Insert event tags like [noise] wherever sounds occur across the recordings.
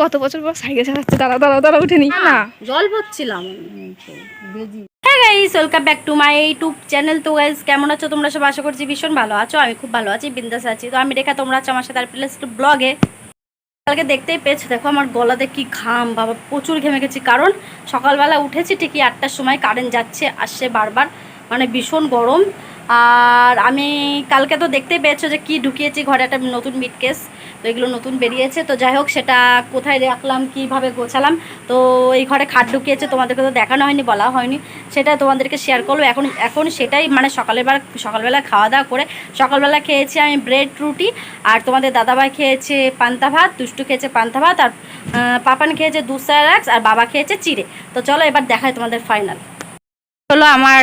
কত বছর পর সাইকেল চালাচ্ছে? দাঁড়া দাঁড়া দাঁড়া উঠেনি না। জল ভরছিলাম হ্যাঁ guys welcome back to my YouTube channel তো গাইস কেমন আছো তোমরা সব? আশা করছি ভীষণ ভালো আছো। আমি খুব ভালো আছি বিন্দাস আছি। তো আমি রেখা তোমরা আছো আমার সাথে আর প্লেস একটু ব্লগে কালকে দেখতেই পেয়েছ দেখো আমার গলাতে কি ঘাম বাবা প্রচুর ঘেমে গেছি। কারণ সকালবেলা উঠেছি ঠিকই আটটার সময় কারেন্ট যাচ্ছে আসছে বারবার। মানে ভীষণ গরম। আর আমি কালকে তো দেখতেই পেয়েছ যে কি ঢুকিয়েছি ঘরে একটা নতুন মিট কেস তো এগুলো নতুন বেরিয়েছে। তো যাই হোক, সেটা কোথায় রাখলাম, কীভাবে গোছালাম? তো এই ঘরে খাট ঢুকিয়েছে, তোমাদেরকে তো দেখানো হয়নি, বলা হয়নি। সেটা তোমাদেরকে শেয়ার করব। এখন এখন সেটাই মানে সকালবেলা সকালবেলা খাওয়া দাওয়া করে সকালবেলা খেয়েছি আমি ব্রেড রুটি। আর তোমাদের দাদাভাই খেয়েছে পান্তা ভাত, দুষ্টু খেয়েছে পান্তা ভাত, আর পাপান খেয়েছে দু স্যারাক্স আর বাবা খেয়েছে চিড়ে। তো চলো এবার দেখায় তোমাদের ফাইনাল হলো আমার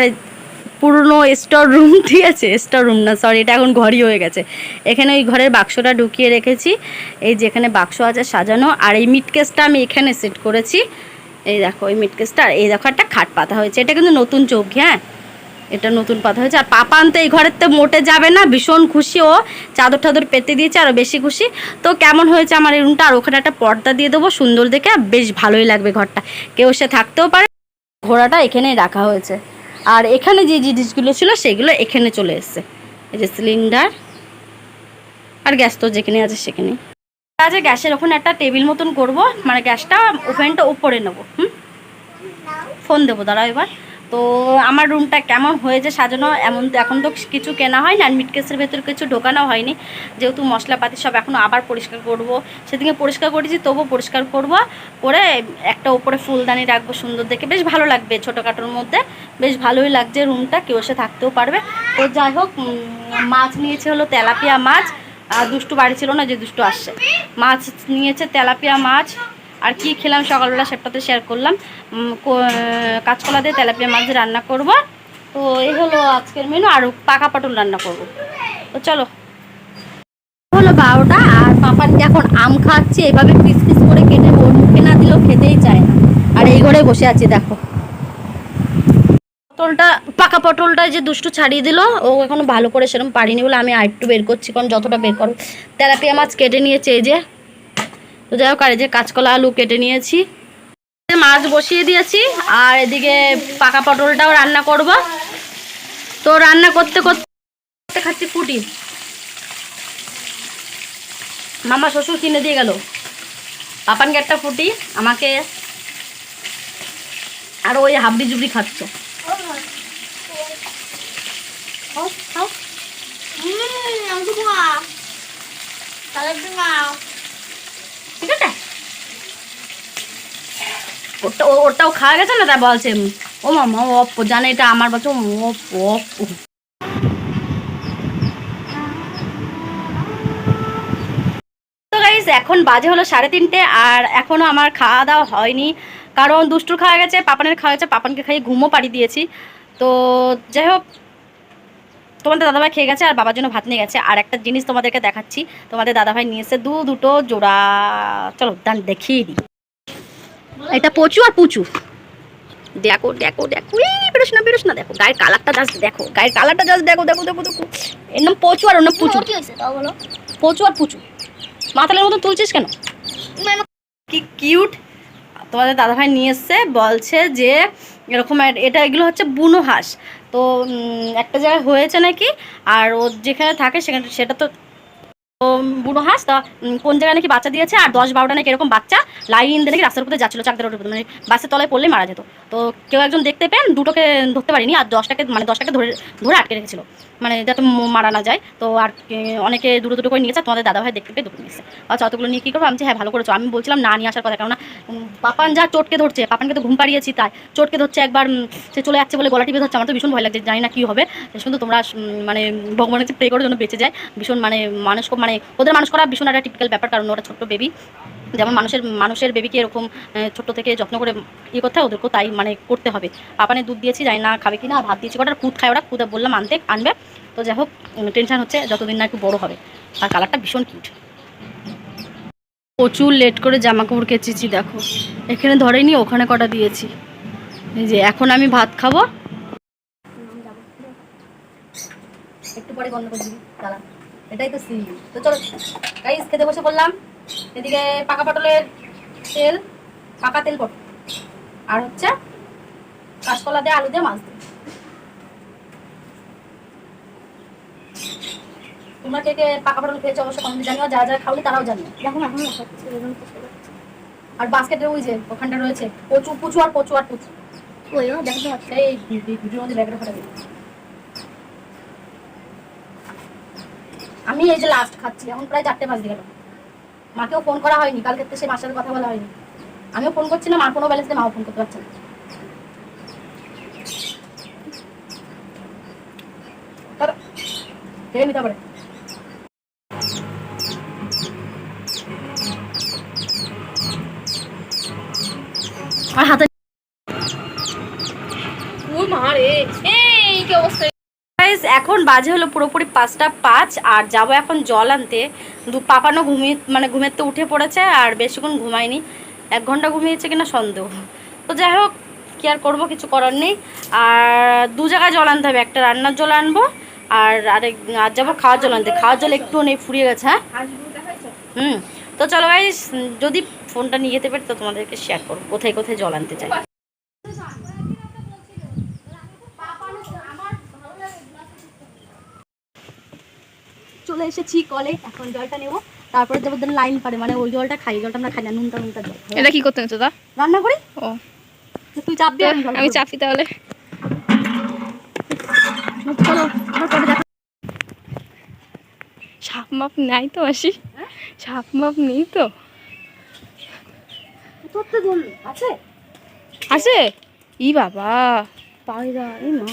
পুরনো স্টোর রুম [laughs] ঠিক আছে? স্টোর রুম না সরি এটা এখন ঘরই হয়ে গেছে। এখানে ওই ঘরের বাক্সটা ঢুকিয়ে রেখেছি। এই যে এখানে বাক্স আছে সাজানো, আর এই মিট কেসটা আমি এখানে সেট করেছি। এই দেখো, এই মিট কেসটা আর এই দেখো একটা খাট পাতা হয়েছে। এটা কিন্তু নতুন চৌকি হ্যাঁ? এটা নতুন পাতা হয়েছে। আর পাপান তো এই ঘরের তো মোটে যাবে না, ভীষণ খুশি ও। চাদর টাদর পেতে দিয়েছে আরও বেশি খুশি। তো কেমন হয়েছে আমার এই রুমটা আর ওখানে একটা পর্দা দিয়ে দেবো, সুন্দর দেখে বেশ ভালোই লাগবে ঘরটা। কেউ সে থাকতেও পারে। ঘোড়াটা এখানেই রাখা হয়েছে। আর এখানে যে জিনিসগুলো ছিল সেগুলো এখানে চলে এসছে। এই যে সিলিন্ডার আর গ্যাস তো যেখানে আছে সেখানে আছে গ্যাসের ওখানে একটা টেবিল মতন করব মানে গ্যাসটা ওভেনটা উপরে নেব, হুম? ফোন দেবো, দাঁড়াও এবার। তো আমার রুমটা কেমন হয়েছে সাজানো? এমন তো এখন তো কিছু কেনা হয় না মিট কেসের ভেতর কিছু ঢোকানো হয়নি। যেহেতু মশলাপাতি সব এখন আবার পরিষ্কার করব। সেদিকে পরিষ্কার করেছি, তবুও পরিষ্কার করব। করে একটা ওপরে ফুলদানি রাখব সুন্দর দেখে। বেশ ভালো লাগবে ছোটোখাটোর মধ্যে। বেশ ভালোই লাগছে রুমটা কেউ এসে থাকতেও পারবে। তো যাই হোক মাছ নিয়েছে হলো তেলাপিয়া মাছ। আর দুষ্টু বাড়ি ছিল না যে দুষ্টু আসছে। মাছ নিয়েছে তেলাপিয়া মাছ। আর কি খেলাম, সকালবেলা সেটাতে শেয়ার করলাম। কাঁচকলা দিয়ে তেলাপিয়া মাছ রান্না করব। তো এই হলো আজকের মেনু আর পাকা পটল রান্না করব। তো চলো। হলো বারোটা, আর পাপানকে এখন আম খাচ্ছে। এভাবে পিস পিস করে কেটে ওর মুখে না দিলেও খেতেই চায় না। আর এই ঘরে বসে আছি, দেখো। পটলটা, পাকা পটলটা যে দুষ্টু ছাড়িয়ে দিল, ও এখনও ভালো করে সেরকম পারিনি বলে আমি আর একটু বের করছি, কারণ যতটা বের করো। তেলাপিয়া মাছ কেটে নিয়েছে এই যে। তো যাই হোক, আর যে কাঁচকলা আলু কেটে নিয়েছি। মাছ বসিয়ে দিয়েছি, আর এদিকে পাকা পটলটাও রান্না করব। তো রান্না করতে করতে খাচ্ছি ফুটি মামা শ্বশুর কিনে দিয়ে গেল। পাপানকে একটা ফুটি আমাকে আর ওই হাবড়ি জুবড়ি খাচ্ছে। খাও। ঠিক আছে? ওটা ও- ওটাও খাওয়া গেছে না? তা বলছে, ও মামা অপ জানে এটা আমার বলছে, ও অপ অপ তো গাইস এখন বাজে হলো সাড়ে তিনটে আর এখনও আমার খাওয়া দাওয়া হয়নি। কারণ দুষ্টুর খাওয়া গেছে, পাপানের খাওয়া গেছে, পাপানকে খাইয়ে ঘুমও পাড়ি দিয়েছি। তো যাই হোক তোমাদের দাদাভাই খেয়ে গেছে আর বাবার জন্য ভাত নিয়ে গেছে। আর একটা জিনিস তোমাদেরকে দেখাচ্ছি। তোমাদের দাদাভাই নিয়ে এসে দু দুটো জোড়া। চলো দান দেখিয়ে দিই। এটা পচু আর পুচু। দেখো দেখো দেখো। এই বেরোস না বেরোস না দেখো। গায়ের কালারটা জাস্ট দেখো। গায়ের কালারটা জাস্ট দেখো দেখো দেখো দেখো। এর নাম পচু আর ওর নাম পুচু। পচু আর পুচু। মাতালের মতো তুলছিস কেন? কি কিউট তোমাদের দাদাভাই নিয়ে এসছে বলছে যে এরকম এটা এগুলো হচ্ছে বুনো হাঁস। তো একটা জায়গায় হয়েছে নাকি? আর ও যেখানে থাকে সেখানে, সেটা তো বুড়ো হাঁস, তা কোন জায়গায় নাকি বাচ্চা দিয়েছে? আর দশ বারোটা নাকি এরকম বাচ্চা লাইন দিয়ে নাকি রাস্তার উপরে যাচ্ছিল, চাকদের উপরে মানে বাসের তলায় পড়লে মারা যেত। তো কেউ একজন দেখতে পেন, দুটোকে ধরতে পারিনি, আর দশটাকে মানে দশটাকে ধরে ধরে আটকে রেখেছিল। মানে যাতে মারা না যায়। তো আর অনেকে দুটো দুটো করে নিয়েছে তোমাদের দাদাভাই দেখতে পেয়ে দুটো নিয়েছে আচ্ছা অতগুলো নিয়ে কী করব? আমি হ্যাঁ ভালো করেছ। আমি বলছিলাম, না, নিয়ে আসার কথা। কেননা পাপান যা চটকে ধরছে পাপানকে তো ঘুম পাড়িয়েছি তাই। চটকে ধরছে একবার সে চলে যাচ্ছে বলে গলা টিপে ধরছে, আমার তো ভীষণ ভয় লাগছে, জানি না কী হবে। শুধু তোমরা মানে ভগবানের প্রে করার জন্য বেঁচে যায়। ভীষণ মানে মানুষ মানে ওদের মানুষ করা ভীষণ একটা টিপিক্যাল ব্যাপার, কারণ ওরা ছোট্ট বেবি যেমন মানুষের মানুষের বেবিকে এরকম ছোট্ট থেকে যত্ন করে ইয়ে করতে হয়, ওদেরকেও তাই মানে করতে হবে। পাপানে দুধ দিয়েছি, জানি না খাবে কি না ভাত দিয়েছি কটা কুদ খায় ওরা কুদে বললাম আনতে, আনবে। তো যাই হোক টেনশন হচ্ছে, যতদিন না একটু বড় হবে। আর কালারটা ভীষণ কিউট প্রচুর লেট করে জামা কাপড় কেচেছি, দেখো। এখানে ধরেনি, ওখানে কটা দিয়েছি। এই যে, এখন আমি ভাত খাব। একটু পরে বন্ধ করে দিবি এটাই তো সি তো চলো গাইস খেতে বসে পড়লাম। এদিকে পাকা পটলের তেল পাকা তেল কত আর হচ্ছে কাঁচকলা দিয়ে আলু দিয়ে মাছ দিই তোমরা কে কে পাকা পটল খেয়েছো অবশ্যই কমেন্টে জানিও যারা যারা খাওনি তারাও জানিও। এখন আর বাস্কেটের ওই যে ওখানটা রয়েছে কচু কুচু আর কচু আর কুচু। ওই এই ভিডিওর মধ্যে ব্যাগটা ফেলে আমি এই যে লাস্ট খাচ্ছি এখন প্রায় চারটে বাজে গেল। মাকেও ফোন করা হয়নি কালকে সে মার সাথে কথা বলা হয়নি। আমিও ফোন করছি না মার কোনো ব্যালেন্স নেই মাও ফোন করতে পারছে না। খেয়ে নিতে পারে আর হাতে ও মা রে এই কি অবস্থা? এখন বাজে হলো পুরোপুরি পাঁচটা পাঁচ, আর যাব এখন জল আনতে। দু পাপানো ঘুমিয়ে মানে ঘুমের তো উঠে পড়েছে, আর বেশিক্ষণ ঘুমায়নি। এক ঘণ্টা ঘুমিয়েছে কিনা সন্দেহ। তো যাই হোক, কী আর করব, কিছু করার নেই। আর দু জায়গায় জল আনতে হবে, একটা রান্নার জল আনব, আর আরেক, আর যাব খাওয়ার জল আনতে। খাওয়ার জল একটু নেই, ফুরিয়ে গেছে হ্যাঁ? হুম। তো চলো গাইস যদি ফোনটা নিয়ে যেতে পারি, তো তোমাদেরকে শেয়ার করব, কোথায় কোথায় জল আনতে চাই। চলে এসেছি কলে এখন জলটা নেব। তারপরে যাব লাইন পারে মানে ওই জলটা খাই জলটা আমরা খাই না নুনটা নুনটা জল। এটা কি করতে হতো তা? রান্না করি? ও। তুই চাপ দিয়ে আমি। চাপি তাহলে। চলো আবার দেখা সাপ মাপ নাই তো আসি সাপ মাপ নেই তো। আছে? আছে? ই বাবা। পায়রা এই মা।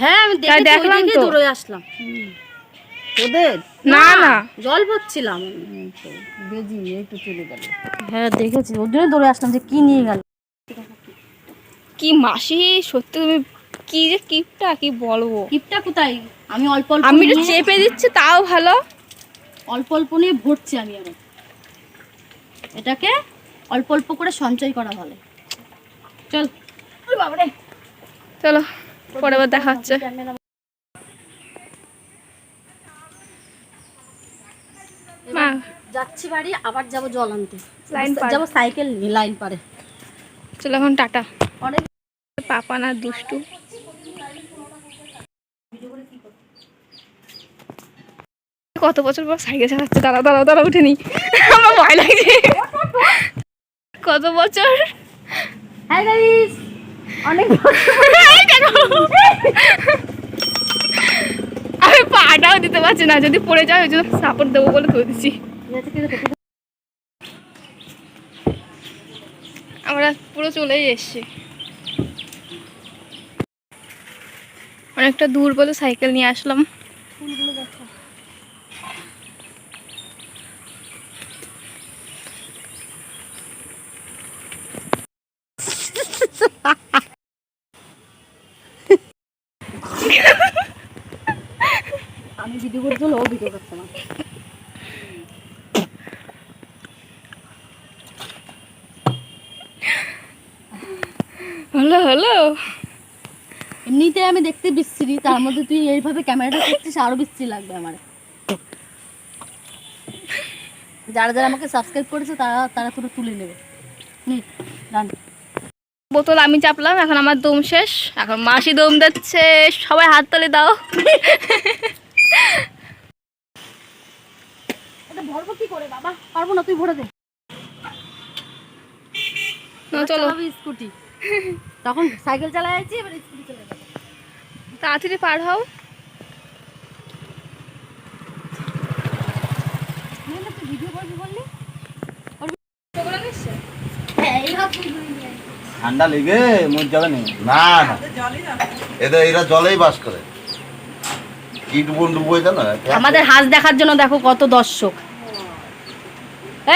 হ্যাঁ আমি দেখলাম তো। দৌড়ে আসলাম। ওদের? না না জল ভরছিলাম বেজি একটু চলে গেল। হ্যাঁ দেখেছি। ওর জন্য দৌড়ে আসলাম যে কি নিয়ে গেল। কি মাসি সত্যি তুমি কি যে কিপটা কি বলব? টিপটা কোথায়? আমি অল্প অল্প আমি একটু চেপে দিচ্ছি তাও ভালো। অল্প অল্প নিয়ে ভরছি আমি আবার। এটাকে অল্প অল্প করে সঞ্চয় করা ভালো। চল। বাবারে। চলো পরে আবার দেখা হচ্ছে মা যাচ্ছি বাড়ি আবার যাব জল আনতে। যাব সাইকেল নিয়ে লাইন পারে। চলো এখন টাটা। অনেক পাপা না দুষ্টু। কত বছর পর সাইকেল চালাচ্ছে? দাঁড়া দাঁড়া দাঁড়া উঠেনি আমার ভয় লাগছে কত বছর? হ্যাঁ গাইস অনেক। আমি পাটাও দিতে পারছি না। যদি পড়ে যায় ওই জন্য সাপোর্ট দেবো বলে ধরে দিচ্ছি। আমরা পুরো চলেই এসছি। অনেকটা দূর বলে সাইকেল নিয়ে আসলাম আমি ভিডিও করতে হলো ও ভিডিও করছে না হলো হলো এমনিতে আমি দেখতে বিশ্রী তার মধ্যে তুই এইভাবে ক্যামেরাটা করছিস আরও বিশ্রী লাগবে আমার। যারা যারা আমাকে সাবস্ক্রাইব করেছে তারা তারা পুরো তুলে নেবে। রান বোতল আমি চাপলাম এখন আমার দম শেষ। এখন মাসি দম দিচ্ছে সবাই হাত তালে দাও। এটা ভরবো কি করে বাবা? পারব না তুই ভরে দে। না, চলো। স্কুটি। তখন সাইকেল চালাই আছি এবার স্কুটি চলে তাড়াতাড়ি পার হও। ঠান্ডা লেগে মর যাবে না। না না। এদের এরা জলেই বাস করে। আমাদের হাঁস দেখার জন্য দেখো কত দর্শক।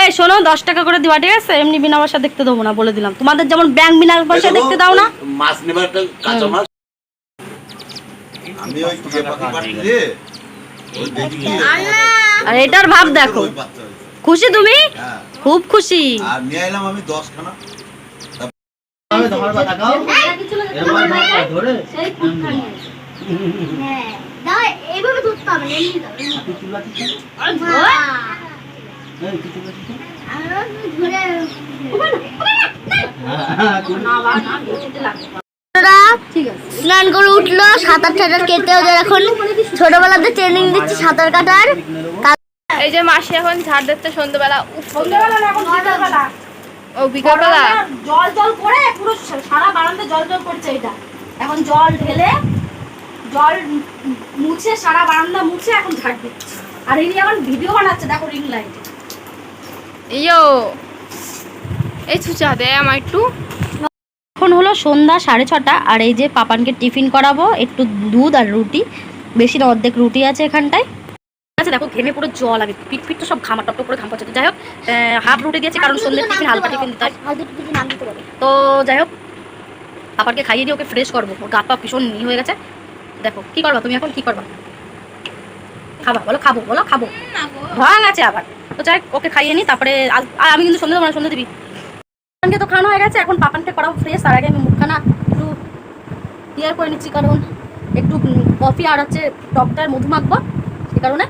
এই শোনো দশ টাকা করে দিবা ঠিক আছে? এমনি বিনা পয়সা দেখতে দেবো না বলে দিলাম। তোমাদের যেমন ব্যাংক বিনা পয়সা দেখতে দাও না। মাছ নেবার কাঁচা মাছ আমি ওই টিয়া পাখি পাঠিয়ে ওই দেখি আর এটার ভাব দেখো। খুশি তুমি? হ্যাঁ। খুব খুশি। আর নিয়ে এলাম আমি দশখানা। ধরে স্নান করে উঠল সাঁতার টাতার কেটে ওদের এখন ছোটবেলাতে ট্রেনিং দিচ্ছি সাঁতার কাটার। এই যে মাসি এখন ঝাড় দিচ্ছে সন্ধ্যেবেলা। ও বিকালবেলা? জল জল করে পুরো সারা বারান্দা জল জল করছে এটা। এখন জল ঢেলে জল মুছে সারা বারান্দা মুছে এখন ঝাড় দিচ্ছে। আর ইনি এখন ভিডিও বানাচ্ছে দেখো রিং লাইট ইয়ো এই ছুচা দে আমার একটু। এখন হলো সন্ধ্যা সাড়ে ছটা আর এই যে পাপানকে টিফিন করাবো একটু দুধ আর রুটি। বেশি না অর্ধেক রুটি আছে এখানটায়। আচ্ছা দেখো ঘেমে পুরো জল আগে পিট পিট তো সব ঘামা টপ করে ঘাম পাচ্ছে যাই হোক হাফ রুটি দিয়েছি কারণ সন্ধ্যের টিফিন হালকা টিফিন দিতে তো যাই হোক পাপাকে খাইয়ে দিয়ে ওকে ফ্রেশ করব। ওর গা পা ভীষণ নি হয়ে গেছে। দেখো কি করবা তুমি এখন? কি করবা? খাবা বলো খাব বলো খাব। ভাঙ আছে আবার। তো যাই হোক, ওকে খাইয়ে নি তারপরে আর আমি কিন্তু সন্ধ্যে সন্ধ্যে দিবি? পাপানকে তো খাওয়ানো হয়ে গেছে, এখন পাপানকে করাবো ফ্রেশ তার আগে আমি মুখখানা একটু ক্লিয়ার করে নিচ্ছি, কারণ একটু কফি আর হচ্ছে টকটার মধু মাখবো, সে কারণে।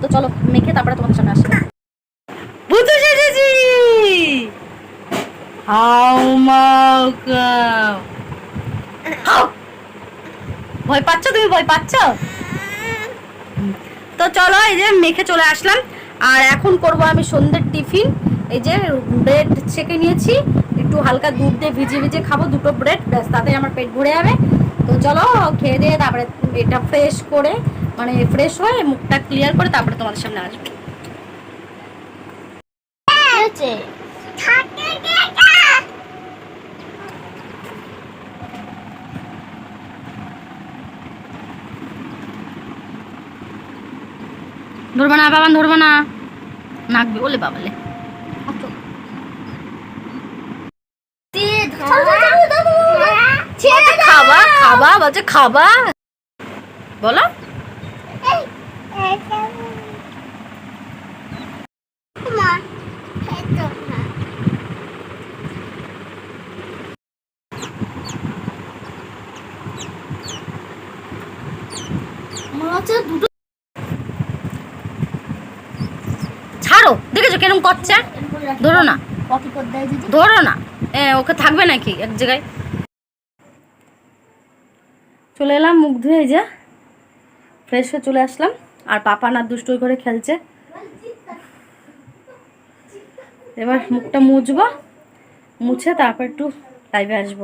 তো চলো, মেখে তারপরে তোমাদের সামনে আসব ভয় তুমি? ভয় তো চলো যে মেখে চলে আসলাম। আর এখন করব আমি সন্ধ্যের টিফিন। এই যে ব্রেড ছেঁকে নিয়েছি, একটু হালকা দুধ দিয়ে ভিজিয়ে ভিজিয়ে খাব, দুটো ব্রেড ব্যাস তাতে আমার পেট ভরে যাবে। তো চলো, খেয়ে দিয়ে তারপরে এটা ফ্রেশ করে মানে ফ্রেশ হয়ে মুখটা ক্লিয়ার করে তারপরে তোমাদের সামনে আসব। ধরবো না বাবা, ধরবো না। নাকবে বলে বাবালে খাবা খাবা বলছে খাবা বলো। ছাড়ো দেখেছ কেরম করছে? ধরো না। ধরো না। ওকে থাকবে নাকি এক জায়গায়? চলে এলাম, মুখ ধুয়ে যে ফ্রেশ হয়ে চলে আসলাম। আর পাপা না দুষ্ট করে খেলছে। এবার মুখটা মুছবো, মুছে তারপর একটু লাইভে আসব।